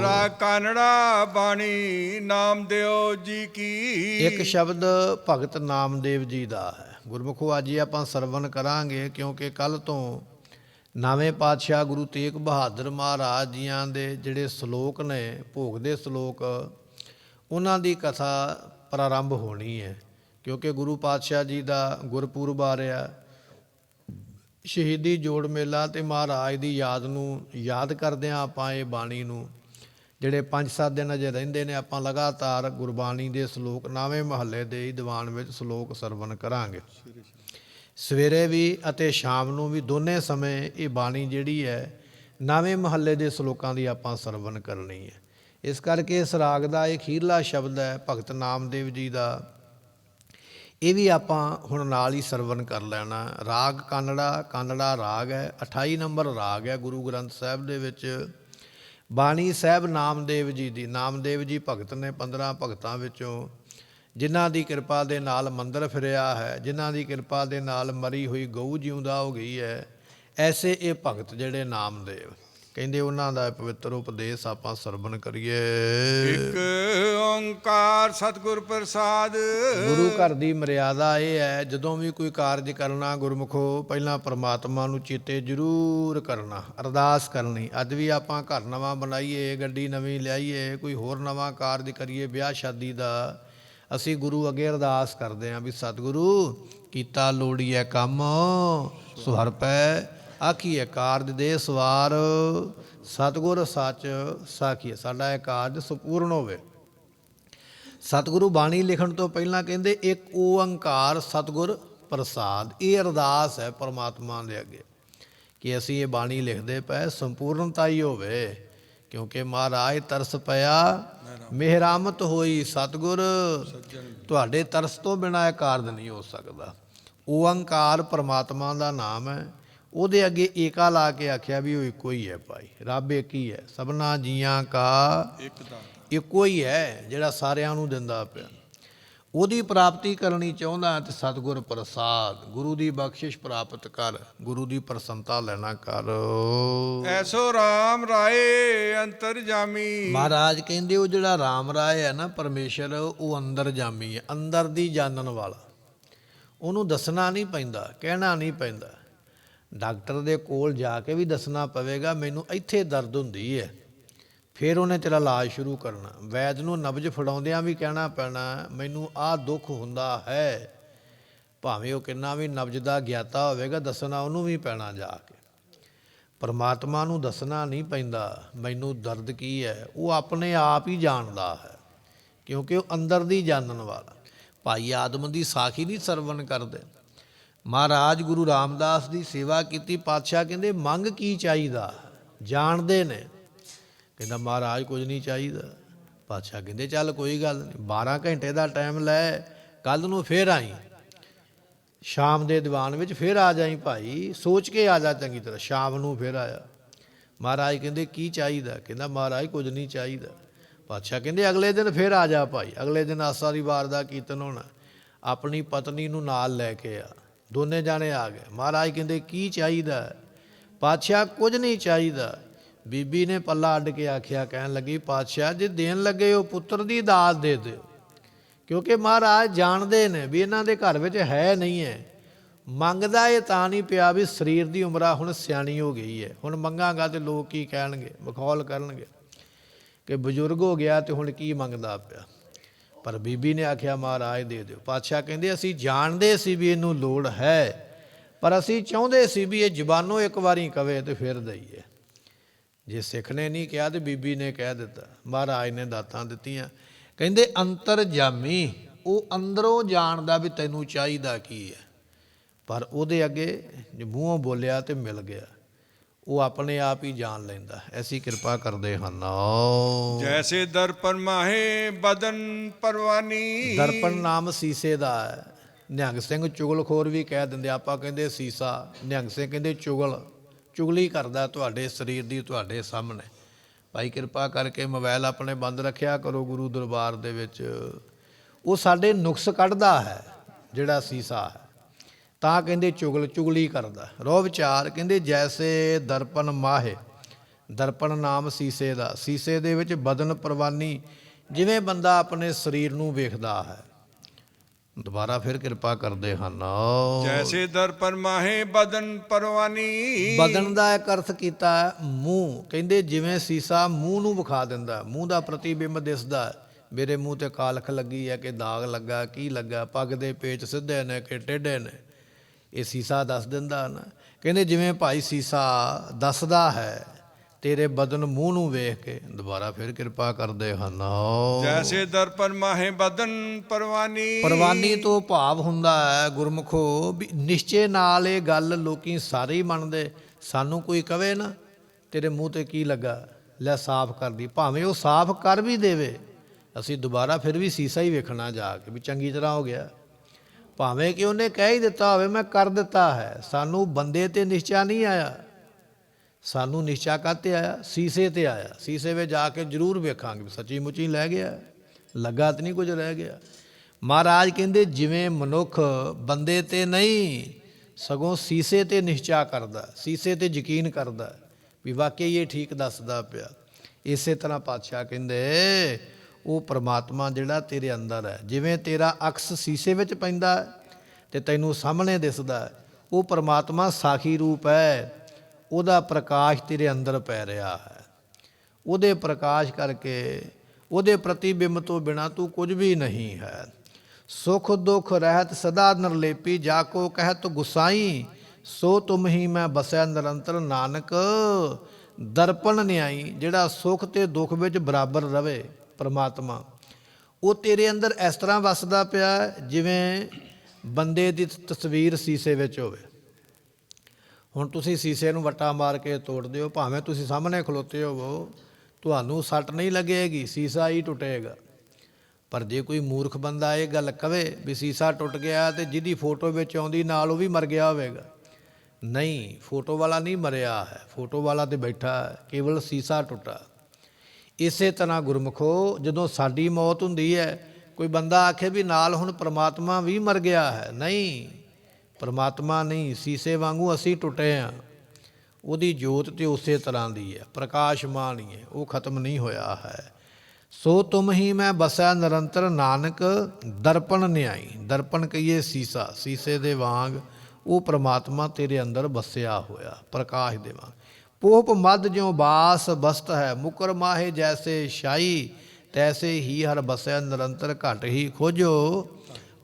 ਰਾ ਕਾਨੜਾ ਬਾਣੀ ਨਾਮ ਦਿਓ ਜੀ ਕੀ। ਇੱਕ ਸ਼ਬਦ ਭਗਤ ਨਾਮਦੇਵ ਜੀ ਦਾ ਹੈ। ਗੁਰਮੁਖੋ, ਅੱਜ ਹੀ ਆਪਾਂ ਸਰਵਨ ਕਰਾਂਗੇ, ਕਿਉਂਕਿ ਕੱਲ ਤੋਂ ਨਵੇਂ ਪਾਤਸ਼ਾਹ ਗੁਰੂ ਤੇਗ ਬਹਾਦਰ ਮਹਾਰਾਜ ਜੀਆਂ ਦੇ ਜਿਹੜੇ ਸ਼ਲੋਕ ਨੇ, ਭੋਗ ਦੇ ਸ਼ਲੋਕ, ਉਹਨਾਂ ਦੀ ਕਥਾ ਪ੍ਰਾਰੰਭ ਹੋਣੀ ਹੈ। ਕਿਉਂਕਿ ਗੁਰੂ ਪਾਤਸ਼ਾਹ ਜੀ ਦਾ ਗੁਰਪੁਰਬ ਆ ਰਿਹਾ। ਸ਼ਹੀਦੀ ਜੋੜ ਮੇਲਾ ਤੇ ਮਹਾਰਾਜ ਦੀ ਯਾਦ ਨੂੰ ਯਾਦ ਕਰਦਿਆਂ ਆਪਾਂ ਇਹ ਬਾਣੀ ਨੂੰ। ਜਿਹੜੇ 5-7 ਦਿਨ ਅਜੇ ਰਹਿੰਦੇ ਨੇ, ਆਪਾਂ ਲਗਾਤਾਰ ਗੁਰਬਾਣੀ ਦੇ ਸ਼ਲੋਕ ਨਾਵੇਂ ਮਹੱਲੇ ਦੇ ਹੀ ਦੀਵਾਨ ਵਿੱਚ ਸ਼ਲੋਕ ਸਰਵਨ ਕਰਾਂਗੇ। ਸਵੇਰੇ ਵੀ ਅਤੇ ਸ਼ਾਮ ਨੂੰ ਵੀ ਦੋਨੇ ਸਮੇਂ ਇਹ ਬਾਣੀ ਜਿਹੜੀ ਹੈ, ਨਾਵੇਂ ਮਹੱਲੇ ਦੇ ਸ਼ਲੋਕਾਂ ਦੀ ਆਪਾਂ ਸਰਵਨ ਕਰਨੀ ਹੈ। ਇਸ ਕਰਕੇ ਇਸ ਰਾਗ ਦਾ ਇਹ ਖੀਰਲਾ ਸ਼ਬਦ ਹੈ, ਭਗਤ ਨਾਮਦੇਵ ਜੀ ਦਾ। ਇਹ ਵੀ ਆਪਾਂ ਹੁਣ ਨਾਲ ਹੀ ਸਰਵਨ ਕਰ ਲੈਣਾ। ਰਾਗ ਕਾਨੜਾ ਕਾਨੜਾ ਰਾਗ ਹੈ 28 ਨੰਬਰ ਰਾਗ ਹੈ ਗੁਰੂ ਗ੍ਰੰਥ ਸਾਹਿਬ ਦੇ ਵਿੱਚ। ਬਾਣੀ ਸਾਹਿਬ ਨਾਮਦੇਵ ਜੀ ਦੀ, ਨਾਮਦੇਵ ਜੀ ਭਗਤ ਨੇ 15 ਭਗਤਾਂ ਵਿੱਚੋਂ ਜਿਨ੍ਹਾਂ ਦੀ ਕਿਰਪਾ ਦੇ ਨਾਲ ਮੰਦਰ ਫਿਰਿਆ ਹੈ, ਜਿਨ੍ਹਾਂ ਦੀ ਕਿਰਪਾ ਦੇ ਨਾਲ ਮਰੀ ਹੋਈ ਗਊ ਜਿਉਂਦਾ ਹੋ ਗਈ ਹੈ, ਐਸੇ ਇਹ ਭਗਤ ਜਿਹੜੇ ਨਾਮਦੇਵ। ਕਹਿੰਦੇ ਉਹਨਾਂ ਦਾ ਪਵਿੱਤਰ ਉਪਦੇਸ਼ ਆਪਾਂ ਸਰਵਨ ਕਰੀਏ। ਇੱਕ ਓੰਕਾਰ ਸਤਿਗੁਰ ਪ੍ਰਸਾਦ। ਗੁਰੂ ਘਰ ਦੀ ਮਰਿਆਦਾ ਇਹ ਹੈ ਜਦੋਂ ਵੀ ਕੋਈ ਕਾਰਜ ਕਰਨਾ ਗੁਰਮੁਖੋ ਪਹਿਲਾਂ ਪ੍ਰਮਾਤਮਾ ਨੂੰ ਚੇਤੇ ਜ਼ਰੂਰ ਕਰਨਾ ਅਰਦਾਸ ਕਰਨੀ। ਅੱਜ ਵੀ ਆਪਾਂ ਘਰ ਨਵਾਂ ਬਣਾਈਏ ਗੱਡੀ ਨਵੀਂ ਲਿਆਈਏ ਕੋਈ ਹੋਰ ਨਵਾਂ ਕਾਰਜ ਕਰੀਏ ਵਿਆਹ ਸ਼ਾਦੀ ਦਾ ਅਸੀਂ ਗੁਰੂ ਅੱਗੇ ਅਰਦਾਸ ਕਰਦੇ ਆਂ ਵੀ ਸਤਿਗੁਰੂ ਕੀਤਾ ਲੋੜੀਐ ਕੰਮ ਸੁਹਰ ਪੈ ਆਖੀਏ ਕਾਰਜ ਦੇ ਸਵਾਰ, ਸਤਿਗੁਰ ਸੱਚ ਸਾਖੀਏ ਸਾਡਾ ਇਹ ਕਾਰਜ ਸੰਪੂਰਨ ਹੋਵੇ। ਸਤਿਗੁਰੂ ਬਾਣੀ ਲਿਖਣ ਤੋਂ ਪਹਿਲਾਂ ਕਹਿੰਦੇ, ਇੱਕ ਓੰਕਾਰ ਸਤਿਗੁਰ ਪ੍ਰਸਾਦ। ਇਹ ਅਰਦਾਸ ਹੈ ਪਰਮਾਤਮਾ ਦੇ ਅੱਗੇ ਕਿ ਅਸੀਂ ਇਹ ਬਾਣੀ ਲਿਖਦੇ ਪਏ ਸੰਪੂਰਨਤਾ ਹੀ ਹੋਵੇ, ਕਿਉਂਕਿ ਮਹਾਰਾਜ ਤਰਸ ਪਿਆ, ਮਿਹਰਾਮਤ ਹੋਈ ਸਤਿਗੁਰ। ਤੁਹਾਡੇ ਤਰਸ ਤੋਂ ਬਿਨਾਂ ਇਹ ਕਾਰਜ ਨਹੀਂ ਹੋ ਸਕਦਾ। ਓੰਕਾਰ ਪਰਮਾਤਮਾ ਦਾ ਨਾਮ ਹੈ। ਉਹਦੇ ਅੱਗੇ ਏਕਾ ਲਾ ਕੇ ਆਖਿਆ ਵੀ ਉਹ ਇੱਕੋ ਹੀ ਹੈ ਭਾਈ। ਰੱਬ ਇੱਕ ਹੀ ਹੈ। ਸਭਨਾ ਜੀਆਂ ਕਾ ਇੱਕ ਦਾ ਇੱਕੋ ਹੀ ਹੈ ਜਿਹੜਾ ਸਾਰਿਆਂ ਨੂੰ ਦਿੰਦਾ ਪਿਆ। ਉਹਦੀ ਪ੍ਰਾਪਤੀ ਕਰਨੀ ਚਾਹੁੰਦਾ ਤੇ ਸਤਿਗੁਰ ਪ੍ਰਸਾਦ ਗੁਰੂ ਦੀ ਬਖਸ਼ਿਸ਼ ਪ੍ਰਾਪਤ ਕਰ ਗੁਰੂ ਦੀ ਪ੍ਰਸੰਤਾ ਲੈਣਾ ਕਰ। ਐਸੋ RAM ਰਾਏ ਅੰਤਰ ਜਾਮੀ। ਮਹਾਰਾਜ ਕਹਿੰਦੇ ਉਹ ਜਿਹੜਾ RAM ਰਾਏ ਹੈ ਨਾ ਪਰਮੇਸ਼ਰ ਉਹ ਅੰਦਰ ਜਾਮੀ ਹੈ ਅੰਦਰ ਦੀ ਜਾਣਨ ਵਾਲਾ। ਉਹਨੂੰ ਦੱਸਣਾ ਨਹੀਂ ਪੈਂਦਾ ਕਹਿਣਾ ਨਹੀਂ ਪੈਂਦਾ। ਡਾਕਟਰ ਦੇ ਕੋਲ ਜਾ ਕੇ ਵੀ ਦੱਸਣਾ ਪਵੇਗਾ, ਮੈਨੂੰ ਇੱਥੇ ਦਰਦ ਹੁੰਦੀ ਹੈ। ਫਿਰ ਉਹਨੇ ਤੇਰਾ ਇਲਾਜ ਸ਼ੁਰੂ ਕਰਨਾ। ਵੈਦ ਨੂੰ ਨਬਜ ਫੜਾਉਂਦਿਆਂ ਵੀ ਕਹਿਣਾ ਪੈਣਾ, ਮੈਨੂੰ ਆਹ ਦੁੱਖ ਹੁੰਦਾ ਹੈ। ਭਾਵੇਂ ਉਹ ਕਿੰਨਾ ਵੀ ਨਬਜ ਦਾ ਗਿਆਤਾ ਹੋਵੇਗਾ, ਦੱਸਣਾ ਉਹਨੂੰ ਵੀ ਪੈਣਾ ਜਾ ਕੇ। ਪਰਮਾਤਮਾ ਨੂੰ ਦੱਸਣਾ ਨਹੀਂ ਪੈਂਦਾ, ਮੈਨੂੰ ਦਰਦ ਕੀ ਹੈ? ਉਹ ਆਪਣੇ ਆਪ ਹੀ ਜਾਣਦਾ ਹੈ, ਕਿਉਂਕਿ ਉਹ ਅੰਦਰ ਦੀ ਜਾਣਨ ਵਾਲਾ। ਭਾਈ ਆਦਮ ਦੀ ਸਾਖੀ ਨਹੀਂ ਸਰਵਣ ਕਰਦੇ। ਮਹਾਰਾਜ ਗੁਰੂ ਰਾਮਦਾਸ ਦੀ ਸੇਵਾ ਕੀਤੀ, ਪਾਤਸ਼ਾਹ ਕਹਿੰਦੇ, ਮੰਗ ਕੀ ਚਾਹੀਦਾ? ਜਾਣਦੇ ਨੇ। ਕਹਿੰਦਾ, ਮਹਾਰਾਜ, ਕੁਝ ਨਹੀਂ ਚਾਹੀਦਾ। ਪਾਤਸ਼ਾਹ ਕਹਿੰਦੇ, ਚੱਲ ਕੋਈ ਗੱਲ ਨਹੀਂ 12 ਘੰਟੇ ਦਾ ਟਾਈਮ ਲੈ ਕੱਲ ਨੂੰ ਫੇਰ ਆਈ। ਸ਼ਾਮ ਦੇ ਦੀਵਾਨ ਵਿੱਚ ਫੇਰ ਆ ਜਾਈ ਭਾਈ, ਸੋਚ ਕੇ ਆ ਜਾ ਚੰਗੀ ਤਰ੍ਹਾਂ, ਸ਼ਾਮ ਨੂੰ ਫੇਰ ਆਇਆ। ਮਹਾਰਾਜ ਕਹਿੰਦੇ, ਕੀ ਚਾਹੀਦਾ? ਕਹਿੰਦਾ, ਮਹਾਰਾਜ, ਕੁਝ ਨਹੀਂ ਚਾਹੀਦਾ। ਪਾਤਸ਼ਾਹ ਕਹਿੰਦੇ, ਅਗਲੇ ਦਿਨ ਫੇਰ ਆ ਜਾ ਭਾਈ, ਅਗਲੇ ਦਿਨ ਆਸਾ ਦੀ ਵਾਰ ਦਾ ਕੀਰਤਨ ਹੋਣਾ, ਆਪਣੀ ਪਤਨੀ ਨੂੰ ਨਾਲ ਲੈ ਕੇ ਆ। ਦੋਨੇ ਜਾਣੇ ਆ ਗਏ। ਮਹਾਰਾਜ ਕਹਿੰਦੇ, ਕੀ ਚਾਹੀਦਾ ਪਾਤਸ਼ਾਹ, ਕੁਝ ਨਹੀਂ ਚਾਹੀਦਾ। ਬੀਬੀ ਨੇ ਪੱਲਾ ਅੱਡ ਕੇ ਆਖਿਆ, ਕਹਿਣ ਲੱਗੀ, ਪਾਤਸ਼ਾਹ, ਜੇ ਦੇਣ ਲੱਗੇ ਉਹ ਪੁੱਤਰ ਦੀ ਦਾਤ ਦੇ ਦਿਓ। ਕਿਉਂਕਿ ਮਹਾਰਾਜ ਜਾਣਦੇ ਨੇ ਵੀ ਇਹਨਾਂ ਦੇ ਘਰ ਵਿੱਚ ਹੈ ਨਹੀਂ ਹੈ। ਮੰਗਦਾ ਇਹ ਤਾਂ ਨਹੀਂ ਪਿਆ ਵੀ ਸਰੀਰ ਦੀ ਉਮਰਾ ਹੁਣ ਸਿਆਣੀ ਹੋ ਗਈ ਹੈ। ਹੁਣ ਮੰਗਾਂਗਾ ਤੇ ਲੋਕ ਕੀ ਕਹਿਣਗੇ? ਮਖੌਲ ਕਰਨਗੇ। ਕਿ ਬਜ਼ੁਰਗ ਹੋ ਗਿਆ ਤੇ ਹੁਣ ਕੀ ਮੰਗਦਾ ਪਿਆ? ਪਰ ਬੀਬੀ ਨੇ ਆਖਿਆ, ਮਹਾਰਾਜ, ਦੇ ਦਿਓ। ਪਾਤਸ਼ਾਹ ਕਹਿੰਦੇ, ਅਸੀਂ ਜਾਣਦੇ ਸੀ ਵੀ ਇਹਨੂੰ ਲੋੜ ਹੈ, ਪਰ ਅਸੀਂ ਚਾਹੁੰਦੇ ਸੀ ਵੀ ਇਹ ਜ਼ਬਾਨੋਂ ਇੱਕ ਵਾਰੀ ਕਵੇ ਤੇ ਫਿਰ ਦਈਏ। ਜੇ ਸਿੱਖ ਨੇ ਨਹੀਂ ਕਿਹਾ ਤੇ ਬੀਬੀ ਨੇ ਕਹਿ ਦਿੱਤਾ। ਮਹਾਰਾਜ ਨੇ ਦਾਤਾਂ ਦਿੱਤੀਆਂ। ਕਹਿੰਦੇ, ਅੰਤਰ ਜਾਮੀ, ਉਹ ਅੰਦਰੋਂ ਜਾਣਦਾ ਵੀ ਤੈਨੂੰ ਚਾਹੀਦਾ ਕੀ ਹੈ। ਪਰ ਉਹਦੇ ਅੱਗੇ ਜੇ ਮੂੰਹੋਂ ਬੋਲਿਆ ਤੇ ਮਿਲ ਗਿਆ। ਉਹ ਆਪਣੇ ਆਪ ਹੀ ਜਾਣ ਲੈਂਦਾ ਐਸੀ ਕਿਰਪਾ ਕਰਦੇ ਹਨ। ਜੈਸੇ ਦਰਪਨ ਮਾਹੇ ਬਦਨ ਪਰਵਾਨੀ। ਦਰਪਣ ਨਾਮ ਸੀਸੇ ਦਾ ਹੈ। ਨਿਹੰਗ ਸਿੰਘ ਚੁਗਲਖੋਰ ਵੀ ਕਹਿ ਦਿੰਦੇ ਆਪਾਂ ਕਹਿੰਦੇ ਸੀਸਾ। ਨਿਹੰਗ ਸਿੰਘ ਕਹਿੰਦੇ ਚੁਗਲ। ਚੁਗਲੀ ਕਰਦਾ ਤੁਹਾਡੇ ਸਰੀਰ ਦੀ ਤੁਹਾਡੇ ਸਾਹਮਣੇ। ਭਾਈ ਕਿਰਪਾ ਕਰਕੇ ਮੋਬਾਈਲ ਆਪਣੇ ਬੰਦ ਰੱਖਿਆ ਕਰੋ ਗੁਰੂ ਦਰਬਾਰ ਦੇ ਵਿੱਚ। ਉਹ ਸਾਡੇ ਨੁਕਸ ਕੱਢਦਾ ਹੈ ਜਿਹੜਾ ਸੀਸਾ ਹੈ। ਤਾਂ ਕਹਿੰਦੇ ਚੁਗਲ ਚੁਗਲੀ ਕਰਦਾ। ਰੋ ਵਿਚਾਰ ਕਹਿੰਦੇ ਜੈਸੇ ਦਰਪਨ ਮਾਹੇ। ਦਰਪਣ ਨਾਮ ਸੀਸੇ ਦਾ। ਸੀਸੇ ਦੇ ਵਿੱਚ ਬਦਨ ਪ੍ਰਵਾਨੀ ਜਿਵੇਂ ਬੰਦਾ ਆਪਣੇ ਸਰੀਰ ਨੂੰ ਵੇਖਦਾ ਹੈ। ਦੁਬਾਰਾ ਫਿਰ ਕਿਰਪਾ ਕਰਦੇ ਹਨ। ਜੈਸੇ ਦਰਪਨ ਮਾਹੇ ਬਦਨ ਪਰਵਾਨੀ। ਬਦਨ ਦਾ ਇੱਕ ਅਰਥ ਕੀਤਾ ਮੂੰਹ। ਕਹਿੰਦੇ ਜਿਵੇਂ ਸੀਸਾ ਮੂੰਹ ਨੂੰ ਵਿਖਾ ਦਿੰਦਾ ਮੂੰਹ ਦਾ ਪ੍ਰਤੀਬਿੰਬ ਦਿਸਦਾ। ਮੇਰੇ ਮੂੰਹ ਤੇ ਕਾਲਖ ਲੱਗੀ ਹੈ ਕਿ ਦਾਗ ਲੱਗਾ ਕੀ ਲੱਗਾ? ਪੱਗ ਦੇ ਪੇਚ ਸਿੱਧੇ ਨੇ ਕਿ ਟੇਢੇ ਨੇ? ਇਹ ਸੀਸਾ ਦੱਸ ਦਿੰਦਾ ਨਾ। ਕਹਿੰਦੇ ਜਿਵੇਂ ਭਾਈ ਸੀਸਾ ਦੱਸਦਾ ਹੈ ਤੇਰੇ ਬਦਨ ਮੂੰਹ ਨੂੰ ਵੇਖ ਕੇ ਦੁਬਾਰਾ ਫਿਰ ਕਿਰਪਾ ਕਰਦੇ ਹਨ। ਜੈਸੇ ਦਰਪਨ ਮਾਹੇ ਬਦਨ ਪਰਵਾਨੀ। ਪਰਵਾਨੀ ਤੋਂ ਭਾਵ ਹੁੰਦਾ ਹੈ ਗੁਰਮੁਖੋ ਵੀ ਨਿਸ਼ਚੇ ਨਾਲ ਇਹ ਗੱਲ ਲੋਕੀ ਸਾਰੇ ਹੀ ਮੰਨਦੇ। ਸਾਨੂੰ ਕੋਈ ਕਵੇ ਨਾ ਤੇਰੇ ਮੂੰਹ ਤੇ ਕੀ ਲੱਗਾ? ਲੈ ਸਾਫ਼ ਕਰ ਦੀ। ਭਾਵੇਂ ਉਹ ਸਾਫ਼ ਕਰ ਵੀ ਦੇਵੇ ਅਸੀਂ ਦੁਬਾਰਾ ਫਿਰ ਵੀ ਸੀਸਾ ਹੀ ਵੇਖਣਾ ਜਾ ਕੇ ਵੀ ਚੰਗੀ ਤਰ੍ਹਾਂ ਹੋ ਗਿਆ। ਭਾਵੇਂ ਕਿ ਉਹਨੇ ਕਹਿ ਹੀ ਦਿੱਤਾ ਹੋਵੇ, ਮੈਂ ਕਰ ਦਿੱਤਾ ਹੈ। ਸਾਨੂੰ ਬੰਦੇ ਤੇ ਨਿਸ਼ਚਾ ਨਹੀਂ ਆਇਆ। ਸਾਨੂੰ ਨਿਸ਼ਚਾ ਕਾਤੇ ਆਇਆ? ਸੀਸੇ ਤੇ ਆਇਆ। ਸੀਸੇ ਵਿੱਚ ਜਾ ਕੇ ਜ਼ਰੂਰ ਵੇਖਾਂਗੇ ਸੱਚੀ ਮੁੱਚੀ ਲੈ ਗਿਆ ਲੱਗਾ ਤੇ ਨਹੀਂ ਕੁਝ ਰਹਿ ਗਿਆ। ਮਹਾਰਾਜ ਕਹਿੰਦੇ, ਜਿਵੇਂ ਮਨੁੱਖ ਬੰਦੇ ਤੇ ਨਹੀਂ, ਸਗੋਂ ਸੀਸੇ ਤੇ ਨਿਸ਼ਚਾ ਕਰਦਾ ਸੀਸੇ ਤੇ ਯਕੀਨ ਕਰਦਾ ਵੀ ਵਾਕਈ ਇਹ ਠੀਕ ਦੱਸਦਾ ਪਿਆ। ਇਸੇ ਤਰ੍ਹਾਂ ਪਾਤਸ਼ਾਹ ਕਹਿੰਦੇ ਉਹ ਪ੍ਰਮਾਤਮਾ ਜਿਹੜਾ ਤੇਰੇ ਅੰਦਰ ਹੈ। ਜਿਵੇਂ ਤੇਰਾ ਅਕਸ ਸੀਸੇ ਵਿੱਚ ਪੈਂਦਾ ਹੈ ਤੇ ਤੈਨੂੰ ਸਾਹਮਣੇ ਦਿਸਦਾ ਉਹ ਪ੍ਰਮਾਤਮਾ ਸਾਖੀ ਰੂਪ ਹੈ। ਉਹਦਾ ਪ੍ਰਕਾਸ਼ ਤੇਰੇ ਅੰਦਰ ਪੈ ਰਿਹਾ ਹੈ। ਉਹਦੇ ਪ੍ਰਕਾਸ਼ ਕਰਕੇ, ਉਹਦੇ ਪ੍ਰਤੀਬਿੰਬ ਤੋਂ ਬਿਨਾ ਤੂੰ ਕੁਝ ਵੀ ਨਹੀਂ ਹੈ। ਸੁਖ ਦੁਖ ਰਹਿਤ ਸਦਾ ਨਿਰਲੇਪੀ, ਜਾ ਕੋ ਕਹਿਤ ਗੁਸਾਈ, ਸੋ ਤੁਮ ਹੀ ਮੈਂ ਬਸਿਆ ਨਿਰੰਤਰ ਨਾਨਕ। ਦਰਪਣ ਨਿਆਈ, ਜਿਹੜਾ ਸੁਖ ਤੇ ਦੁੱਖ ਵਿੱਚ ਬਰਾਬਰ ਰਵੇ। ਪਰਮਾਤਮਾ। ਉਹ ਤੇਰੇ ਅੰਦਰ ਇਸ ਤਰ੍ਹਾਂ ਵੱਸਦਾ ਪਿਆ ਜਿਵੇਂ ਬੰਦੇ ਦੀ ਤਸਵੀਰ ਸੀਸੇ ਵਿੱਚ ਹੋਵੇ। ਹੁਣ ਤੁਸੀਂ ਸੀਸੇ ਨੂੰ ਵੱਟਾ ਮਾਰ ਕੇ ਤੋੜਦੇ ਹੋ, ਭਾਵੇਂ ਤੁਸੀਂ ਸਾਹਮਣੇ ਖਲੋਤੇ ਹੋਵੋ, ਤੁਹਾਨੂੰ ਸੱਟ ਨਹੀਂ ਲੱਗੇਗੀ, ਸੀਸਾ ਹੀ ਟੁੱਟੇਗਾ। ਪਰ ਜੇ ਕੋਈ ਮੂਰਖ ਬੰਦਾ ਇਹ ਗੱਲ ਕਵੇ ਵੀ ਸੀਸਾ ਟੁੱਟ ਗਿਆ ਤੇ ਜਿਹਦੀ ਫੋਟੋ ਵਿੱਚ ਆਉਂਦੀ ਨਾਲ ਉਹ ਵੀ ਮਰ ਗਿਆ ਹੋਵੇਗਾ। ਨਹੀਂ, ਫੋਟੋ ਵਾਲਾ ਨਹੀਂ ਮਰਿਆ ਹੈ, ਫੋਟੋ ਵਾਲਾ ਤੇ ਬੈਠਾ ਕੇਵਲ ਸੀਸਾ ਟੁੱਟਾ। ਇਸੇ ਤਰ੍ਹਾਂ ਗੁਰਮਖੋ, ਜਦੋਂ ਸਾਡੀ ਮੌਤ ਹੁੰਦੀ ਹੈ, ਕੋਈ ਬੰਦਾ ਆਖੇ ਵੀ ਨਾਲ ਹੁਣ ਪ੍ਰਮਾਤਮਾ ਵੀ ਮਰ ਗਿਆ ਹੈ। ਨਹੀਂ, ਪ੍ਰਮਾਤਮਾ ਨਹੀਂ, ਸੀਸੇ ਵਾਂਗੂ ਅਸੀਂ ਟੁੱਟੇ ਆ। ਉਹਦੀ ਜੋਤ ਤੇ ਉਸੇ ਤਰ੍ਹਾਂ ਦੀ ਹੈ, ਪ੍ਰਕਾਸ਼ਮਾਨ ਹੀ ਹੈ, ਉਹ ਖਤਮ ਨਹੀਂ ਹੋਇਆ ਹੈ। ਸੋ ਤੁਮ ਹੀ ਮੈਂ ਬਸੈ ਨਿਰੰਤਰ ਨਾਨਕ, ਦਰਪਣ ਨਿਆਈ। ਦਰਪਣ ਕਹੀਏ ਸੀਸਾ, ਸੀਸੇ ਦੇ ਵਾਂਗ ਉਹ ਪ੍ਰਮਾਤਮਾ ਤੇਰੇ ਅੰਦਰ ਵਸਿਆ ਹੋਇਆ, ਪ੍ਰਕਾਸ਼ ਦੇ ਵਾਂਗ। ਪੋਪ ਮਦ ਜਿਉ ਬਾਸ ਬਸਤ ਹੈ, ਮੁਕਰ ਮਾਹੇ ਜੈਸੇ ਸ਼ਾਈ ਤੈਸੇ ਹੀ ਹਰ ਬਸੈ ਨਿਰੰਤਰ ਘਟ ਹੀ ਖੋਜੋ।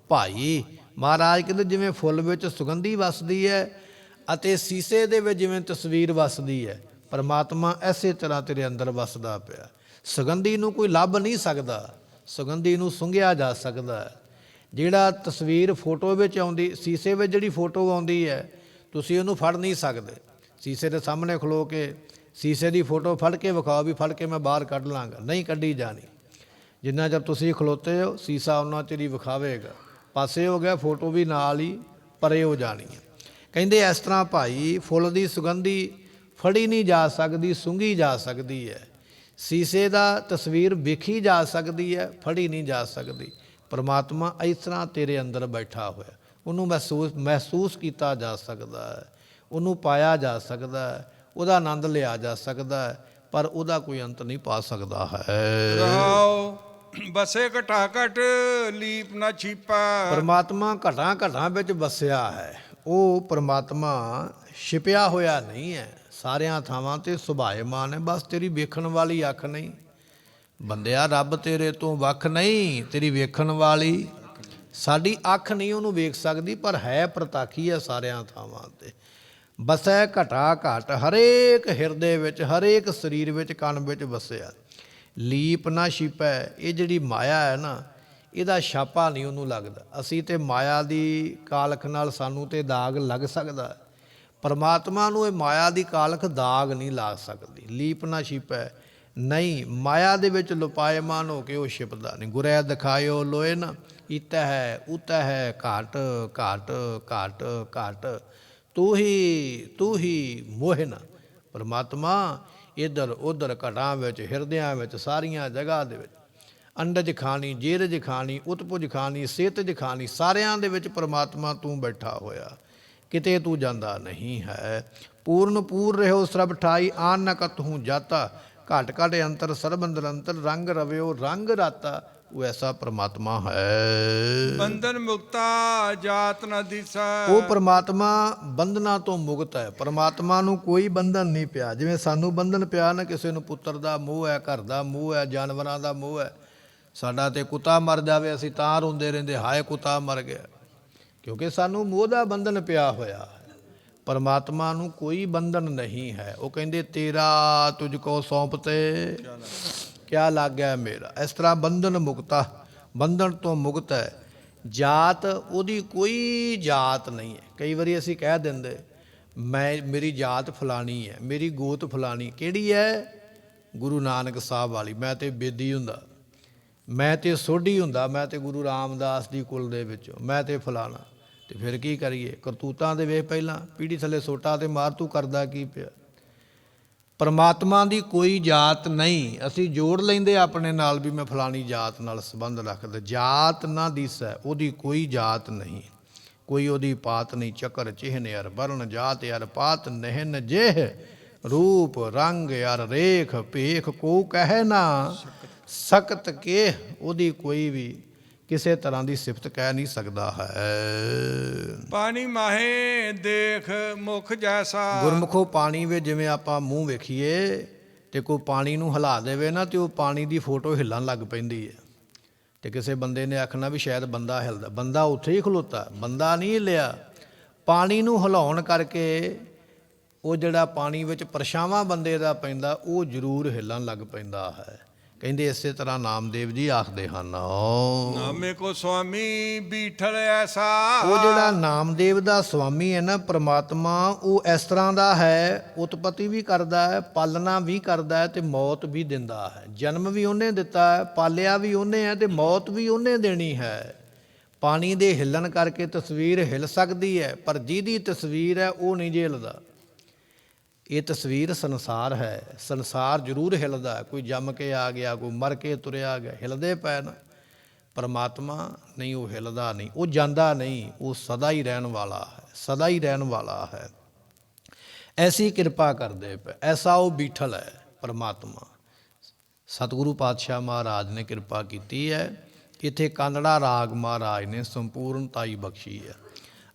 ਭਾਈ ਮਹਾਰਾਜ ਕਹਿੰਦੇ, ਜਿਵੇਂ ਫੁੱਲ ਵਿੱਚ ਸੁਗੰਧੀ ਵਸਦੀ ਹੈ ਅਤੇ ਸੀਸੇ ਦੇ ਵਿੱਚ ਜਿਵੇਂ ਤਸਵੀਰ ਵਸਦੀ ਹੈ, ਪਰਮਾਤਮਾ ਐਸੇ ਤਰ੍ਹਾਂ ਤੇਰੇ ਅੰਦਰ ਵਸਦਾ ਪਿਆ। ਸੁਗੰਧੀ ਨੂੰ ਕੋਈ ਲੱਭ ਨਹੀਂ ਸਕਦਾ, ਸੁਗੰਧੀ ਨੂੰ ਸੁੰਘਿਆ ਜਾ ਸਕਦਾ ਹੈ। ਜਿਹੜਾ ਤਸਵੀਰ ਫੋਟੋ ਵਿੱਚ ਆਉਂਦੀ, ਸੀਸੇ ਵਿੱਚ ਜਿਹੜੀ ਫੋਟੋ ਆਉਂਦੀ ਹੈ, ਤੁਸੀਂ ਉਹਨੂੰ ਫੜ ਨਹੀਂ ਸਕਦੇ। ਸੀਸੇ ਦੇ ਸਾਹਮਣੇ ਖਲੋ ਕੇ ਸੀਸੇ ਦੀ ਫੋਟੋ ਫੜ ਕੇ ਵਿਖਾਓ ਵੀ ਫੜ ਕੇ ਮੈਂ ਬਾਹਰ ਕੱਢ ਲਾਂਗਾ। ਨਹੀਂ ਕੱਢੀ ਜਾਣੀ। ਜਿੰਨਾ ਚਿਰ ਤੁਸੀਂ ਖਲੋਤੇ ਹੋ, ਸੀਸਾ ਉਹਨਾਂ ਚਿਰ ਹੀ ਵਿਖਾਵੇਗਾ। ਪਾਸੇ ਹੋ ਗਿਆ, ਫੋਟੋ ਵੀ ਨਾਲ ਹੀ ਪਰੇ ਹੋ ਜਾਣੀ ਹੈ। ਕਹਿੰਦੇ ਇਸ ਤਰ੍ਹਾਂ ਭਾਈ, ਫੁੱਲ ਦੀ ਸੁਗੰਧੀ ਫੜੀ ਨਹੀਂ ਜਾ ਸਕਦੀ, ਸੁੰਘੀ ਜਾ ਸਕਦੀ ਹੈ। ਸੀਸੇ ਦਾ ਤਸਵੀਰ ਵੇਖੀ ਜਾ ਸਕਦੀ ਹੈ, ਫੜੀ ਨਹੀਂ ਜਾ ਸਕਦੀ। ਪਰਮਾਤਮਾ ਇਸ ਤਰ੍ਹਾਂ ਤੇਰੇ ਅੰਦਰ ਬੈਠਾ ਹੋਇਆ। ਉਹਨੂੰ ਮਹਿਸੂਸ ਮਹਿਸੂਸ ਕੀਤਾ ਜਾ ਸਕਦਾ ਹੈ। ਉਹਨੂੰ ਪਾਇਆ ਜਾ ਸਕਦਾ ਹੈ ਉਹਦਾ ਆਨੰਦ ਲਿਆ ਜਾ ਸਕਦਾ ਹੈ ਪਰ ਉਹਦਾ ਕੋਈ ਅੰਤ ਨਹੀਂ ਪਾ ਸਕਦਾ ਹੈ। ਰਹਾਉ ਬਸੇ ਘਟਾ ਘਟ ਲੀਪ ਨਾ ਛੀਪਾ। ਪਰਮਾਤਮਾ ਘਟਾਂ ਘਟਾਂ ਵਿੱਚ ਵਸਿਆ ਹੈ। ਉਹ ਪਰਮਾਤਮਾ ਛਿਪਿਆ ਹੋਇਆ ਨਹੀਂ ਹੈ। ਸਾਰਿਆਂ ਥਾਵਾਂ ਤੇ ਸੁਭਾਏਮਾਨ ਹੈ। ਬਸ ਤੇਰੀ ਵੇਖਣ ਵਾਲੀ ਅੱਖ ਨਹੀਂ। ਬੰਦਿਆ ਰੱਬ ਤੇਰੇ ਤੋਂ ਵੱਖ ਨਹੀਂ। ਤੇਰੀ ਵੇਖਣ ਵਾਲੀ ਸਾਡੀ ਅੱਖ ਨਹੀਂ ਉਹਨੂੰ ਵੇਖ ਸਕਦੀ ਪਰ ਹੈ ਪ੍ਰਤਾਖੀ ਹੈ ਸਾਰਿਆਂ ਥਾਵਾਂ ਤੇ। ਵਸੈ ਘਟਾ ਘਟ, ਹਰੇਕ ਹਿਰਦੇ ਵਿੱਚ, ਹਰੇਕ ਸਰੀਰ ਵਿੱਚ ਕਣ ਵਿੱਚ ਵਸਿਆ। ਲੀਪ ਨਾ ਛਿਪੈ, ਇਹ ਜਿਹੜੀ ਮਾਇਆ ਹੈ ਨਾ, ਇਹਦਾ ਛਾਪਾ ਨਹੀਂ ਉਹਨੂੰ ਲੱਗਦਾ। ਅਸੀਂ ਤੇ ਮਾਇਆ ਦੀ ਕਾਲਖ ਨਾਲ ਸਾਨੂੰ ਤੇ ਦਾਗ ਲੱਗ ਸਕਦਾ। ਪਰਮਾਤਮਾ ਨੂੰ ਇਹ ਮਾਇਆ ਦੀ ਕਾਲਖ ਦਾਗ ਨਹੀਂ ਲਾ ਸਕਦੀ। ਲੀਪ ਨਾ ਛਿਪੈ। ਨਹੀਂ, ਮਾਇਆ ਦੇ ਵਿੱਚ ਲੁਪਾਇਮਾਨ ਹੋ ਕੇ ਉਹ ਛਿਪਦਾ ਨਹੀਂ। ਗੁਰੈ ਦਿਖਾਇਓ ਲੋਏ ਨਾ ਇਤੈ ਹੈ ਉਤੈ ਹੈ, ਘਾਟ ਘਾਟ ਘਾਟ ਘਾਟ। ਤੂੰ ਹੀ ਤੂੰ ਹੀ ਮੋਹਿਨ ਪਰਮਾਤਮਾ ਇਧਰ ਉਧਰ ਘਟਾਂ ਵਿੱਚ, ਹਿਰਦਿਆਂ ਵਿੱਚ, ਸਾਰੀਆਂ ਜਗ੍ਹਾ ਦੇ ਵਿੱਚ। ਅੰਡਜ ਖਾਣੀ, ਜੇਰਜ ਖਾਣੀ, ਉਤਪੁਜ ਖਾਣੀ, ਸੇਤਜ ਖਾਣੀ, ਸਾਰਿਆਂ ਦੇ ਵਿੱਚ ਪਰਮਾਤਮਾ ਤੂੰ ਬੈਠਾ ਹੋਇਆ। ਕਿਤੇ ਤੂੰ ਜਾਂਦਾ ਨਹੀਂ ਹੈ। ਪੂਰਨ ਪੂਰ ਰਹਿਓ ਸਰਬ ਠਾਈ, ਆਨ ਨ ਕਤਹੂ ਜਾਤਾ। ਘਟ ਘਟ ਅੰਤਰ ਸਰਬ ਅੰਤਰ, ਰੰਗ ਰਵਿਓ, ਰੰਗ ਰਾਤਾ। ਉਹ ਐਸਾ ਪ੍ਰਮਾਤਮਾ ਹੈ। ਬੰਧਨ ਮੁਕਤਾ ਜਾਤ ਨ ਦਿਸੈ। ਉਹ ਪ੍ਰਮਾਤਮਾ ਬੰਧਨਾਂ ਤੋਂ ਮੁਕਤ ਹੈ। ਪ੍ਰਮਾਤਮਾ ਨੂੰ ਕੋਈ ਬੰਧਨ ਨਹੀਂ ਪਿਆ। ਜਿਵੇਂ ਸਾਨੂੰ ਬੰਧਨ ਪਿਆ ਨਾ ਕਿਸੇ ਨੂੰ ਪੁੱਤਰ ਦਾ ਮੋਹ ਹੈ ਘਰ ਦਾ ਮੋਹ ਹੈ ਜਾਨਵਰਾਂ ਦਾ ਮੋਹ ਹੈ ਸਾਡਾ ਤੇ ਕੁੱਤਾ ਮਰ ਜਾਵੇ ਅਸੀਂ ਤਾਂ ਰੋਂਦੇ ਰਹਿੰਦੇ ਹਾਏ ਕੁੱਤਾ ਮਰ ਗਿਆ। ਕਿਉਂਕਿ ਸਾਨੂੰ ਮੋਹ ਦਾ ਬੰਧਨ ਪਿਆ ਹੋਇਆ ਹੈ। ਪਰਮਾਤਮਾ ਨੂੰ ਕੋਈ ਬੰਧਨ ਨਹੀਂ ਹੈ। ਉਹ ਕਹਿੰਦੇ ਤੇਰਾ ਤੁਝ ਕੋ ਸੌਂਪਤੇ। ਕਿਆ ਲੱਗ ਗਿਆ ਮੇਰਾ? ਇਸ ਤਰ੍ਹਾਂ ਬੰਧਨ ਮੁਕਤਾ ਬੰਧਨ ਤੋਂ ਮੁਕਤ ਹੈ। ਜਾਤ, ਉਹਦੀ ਕੋਈ ਜਾਤ ਨਹੀਂ ਹੈ। ਕਈ ਵਾਰੀ ਅਸੀਂ ਕਹਿ ਦਿੰਦੇ, ਮੈਂ, ਮੇਰੀ ਜਾਤ ਫਲਾਣੀ ਹੈ, ਮੇਰੀ ਗੋਤ ਫਲਾਣੀ। ਕਿਹੜੀ ਹੈ? ਗੁਰੂ ਨਾਨਕ ਸਾਹਿਬ ਵਾਲੀ। ਮੈਂ ਤੇ ਬੇਦੀ ਹੁੰਦਾ। ਮੈਂ ਤੇ ਸੋਢੀ ਹੁੰਦਾ। ਮੈਂ ਤੇ ਗੁਰੂ ਰਾਮਦਾਸ ਦੀ ਕੁਲ ਦੇ ਵਿੱਚੋਂ। ਮੈਂ ਤੇ ਫਲਾਣਾ। ਤੇ ਫਿਰ ਕੀ ਕਰੀਏ? ਕਰਤੂਤਾਂ ਦੇ ਵੇਖ ਪਹਿਲਾਂ। ਪੀੜੀ ਥੱਲੇ ਸੋਟਾ ਤੇ ਮਾਰ ਤੂੰ ਕਰਦਾ ਕੀ ਪਿਆ? ਪਰਮਾਤਮਾ ਦੀ ਕੋਈ ਜਾਤ ਨਹੀਂ। ਅਸੀਂ ਜੋੜ ਲੈਂਦੇ ਆਪਣੇ ਨਾਲ ਵੀ ਮੈਂ ਫਲਾਣੀ ਜਾਤ ਨਾਲ ਸੰਬੰਧ ਰੱਖਦਾ। ਜਾਤ ਨਾ ਦਿਸੈ ਉਹਦੀ ਕੋਈ ਜਾਤ ਨਹੀਂ। ਕੋਈ ਉਹਦੀ ਪਾਤ ਨਹੀਂ ਚੱਕਰ ਚਿਹਨ ਅਰ ਵਰਨ ਜਾਤ ਅਰ ਪਾਤ ਨਹਿਨ ਜੇਹ ਰੂਪ ਰੰਗ ਅਰ ਰੇਖ ਭੇਖ ਕੋ ਕਹਿ ਨਾ। ਸਖਤ ਕੇ ਉਹਦੀ ਕੋਈ ਵੀ ਕਿਸੇ ਤਰ੍ਹਾਂ ਦੀ ਸਿਫਤ ਕਹਿ ਨਹੀਂ ਸਕਦਾ ਹੈ। ਪਾਣੀ ਮਾਹੇ ਦੇਖ ਮੁਖ ਜੈਸਾ। ਗੁਰਮੁਖੋ ਪਾਣੀ ਵਿੱਚ ਜਿਵੇਂ ਆਪਾਂ ਮੂੰਹ ਵੇਖੀਏ ਤੇ ਕੋਈ ਪਾਣੀ ਨੂੰ ਹਿਲਾ ਦੇਵੇ ਨਾ ਤੇ ਉਹ ਪਾਣੀ ਦੀ ਫੋਟੋ ਹਿੱਲਣ ਲੱਗ ਪੈਂਦੀ ਹੈ। ਤੇ ਕਿਸੇ ਬੰਦੇ ਨੇ ਆਖਣਾ ਵੀ ਸ਼ਾਇਦ ਬੰਦਾ ਹਿਲਦਾ ਬੰਦਾ ਉੱਥੇ ਹੀ ਖਲੋਤਾ ਬੰਦਾ ਨਹੀਂ ਹਿੱਲਿਆ। ਪਾਣੀ ਨੂੰ ਹਿਲਾਉਣ ਕਰਕੇ ਉਹ ਜਿਹੜਾ ਪਾਣੀ ਵਿੱਚ ਪਰਛਾਵਾਂ ਬੰਦੇ ਦਾ ਪੈਂਦਾ ਉਹ ਜ਼ਰੂਰ ਹਿੱਲਣ ਲੱਗ ਪੈਂਦਾ ਹੈ। ਕਹਿੰਦੇ ਇਸੇ ਤਰ੍ਹਾਂ ਨਾਮਦੇਵ ਜੀ ਆਖਦੇ ਹਨ ਨਾਮੇ ਕੋ ਸੁਆਮੀ ਬੀਠਲ ਐਸਾ। ਉਹ ਜਿਹੜਾ ਨਾਮਦੇਵ ਦਾ ਸੁਆਮੀ ਹੈ ਨਾ ਪ੍ਰਮਾਤਮਾ ਉਹ ਇਸ ਤਰ੍ਹਾਂ ਦਾ ਹੈ ਉਤਪਤੀ ਵੀ ਕਰਦਾ ਹੈ ਪਾਲਣਾ ਵੀ ਕਰਦਾ ਹੈ ਤੇ ਮੌਤ ਵੀ ਦਿੰਦਾ ਹੈ। ਜਨਮ ਵੀ ਉਹਨੇ ਦਿੱਤਾ ਹੈ ਪਾਲਿਆ ਵੀ ਉਹਨੇ ਹੈ ਤੇ ਮੌਤ ਵੀ ਉਹਨੇ ਦੇਣੀ ਹੈ। ਪਾਣੀ ਦੇ ਹਿੱਲਣ ਕਰਕੇ ਤਸਵੀਰ ਹਿੱਲ ਸਕਦੀ ਹੈ ਪਰ ਜਿਹਦੀ ਤਸਵੀਰ ਹੈ ਉਹ ਨਹੀਂ ਝੇਲਦਾ। ਇਹ ਤਸਵੀਰ ਸੰਸਾਰ ਹੈ। ਸੰਸਾਰ ਜ਼ਰੂਰ ਹਿਲਦਾ ਕੋਈ ਜੰਮ ਕੇ ਆ ਗਿਆ, ਕੋਈ ਮਰ ਕੇ ਤੁਰਿਆ ਗਿਆ, ਹਿਲਦੇ ਪੈ ਨਾ। ਪਰਮਾਤਮਾ ਨਹੀਂ, ਉਹ ਹਿਲਦਾ ਨਹੀਂ, ਉਹ ਜਾਂਦਾ ਨਹੀਂ, ਉਹ ਸਦਾ ਹੀ ਰਹਿਣ ਵਾਲਾ ਹੈ, ਸਦਾ ਹੀ ਰਹਿਣ ਵਾਲਾ ਹੈ। ਐਸੀ ਕਿਰਪਾ ਕਰਦੇ ਪਏ, ਐਸਾ ਉਹ ਬੀਠਲ ਹੈ ਪਰਮਾਤਮਾ। ਸਤਿਗੁਰੂ ਪਾਤਸ਼ਾਹ ਮਹਾਰਾਜ ਨੇ ਕਿਰਪਾ ਕੀਤੀ ਹੈ। ਇੱਥੇ ਕਾਨੜਾ ਰਾਗ ਮਹਾਰਾਜ ਨੇ ਸੰਪੂਰਨਤਾਈ ਬਖਸ਼ੀ ਹੈ।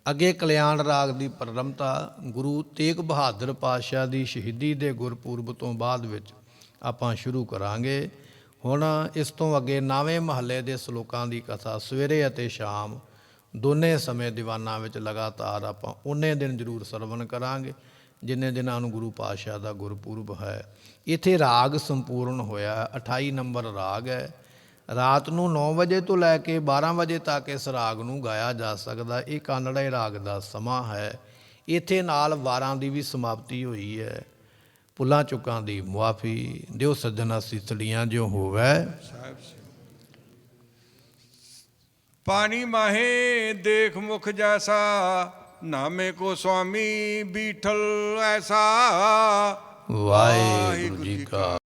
ਅੱਗੇ ਕਲਿਆਣ ਰਾਗ ਦੀ ਪ੍ਰਰੰਭਤਾ ਗੁਰੂ ਤੇਗ ਬਹਾਦਰ ਪਾਤਸ਼ਾਹ ਦੀ ਸ਼ਹੀਦੀ ਦੇ ਗੁਰਪੁਰਬ ਤੋਂ ਬਾਅਦ ਵਿੱਚ ਆਪਾਂ ਸ਼ੁਰੂ ਕਰਾਂਗੇ। ਹੁਣ ਇਸ ਤੋਂ ਅੱਗੇ ਨਾਵੇਂ ਮਹੱਲੇ ਦੇ ਸ਼ਲੋਕਾਂ ਦੀ ਕਥਾ ਸਵੇਰੇ ਅਤੇ ਸ਼ਾਮ ਦੋਨੇ ਸਮੇਂ ਦੀਵਾਨਾਂ ਵਿੱਚ ਲਗਾਤਾਰ ਆਪਾਂ ਉਹਨੇ ਦਿਨ ਜ਼ਰੂਰ ਸਰਵਣ ਕਰਾਂਗੇ, ਜਿੰਨੇ ਦਿਨਾਂ ਨੂੰ ਗੁਰੂ ਪਾਤਸ਼ਾਹ ਦਾ ਗੁਰਪੁਰਬ ਹੈ। ਇੱਥੇ ਰਾਗ ਸੰਪੂਰਨ ਹੋਇਆ 28 ਨੰਬਰ ਰਾਗ ਹੈ। ਰਾਤ ਨੂੰ 9 ਵਜੇ ਤੋਂ ਲੈ ਕੇ 12 ਵਜੇ ਤੱਕ ਇਸ ਰਾਗ ਨੂੰ ਗਾਇਆ ਜਾ ਸਕਦਾ। ਇਹ ਕਾਨੜੇ ਰਾਗ ਦਾ ਸਮਾਂ ਹੈ। ਇੱਥੇ ਨਾਲ ਵਾਰਾਂ ਦੀ ਵੀ ਸਮਾਪਤੀ ਹੋਈ ਹੈ। ਪੁੱਲਾਂ ਚੁੱਕਾਂ ਦੀ ਮੁਆਫੀ ਦਿਓ ਸੱਜਣਾ ਸਿਸੜੀਆਂ ਜੋ ਹੋਵੇ। ਪਾਣੀ ਮਾਹੇ ਦੇਖ ਮੁਖ ਜੈਸਾ ਨਾਮੇ ਕੋ ਸੁਆਮੀ ਬੀਠਲ ਐਸਾ। ਵਾਹਿਗੁਰੂ ਜੀ ਕਾ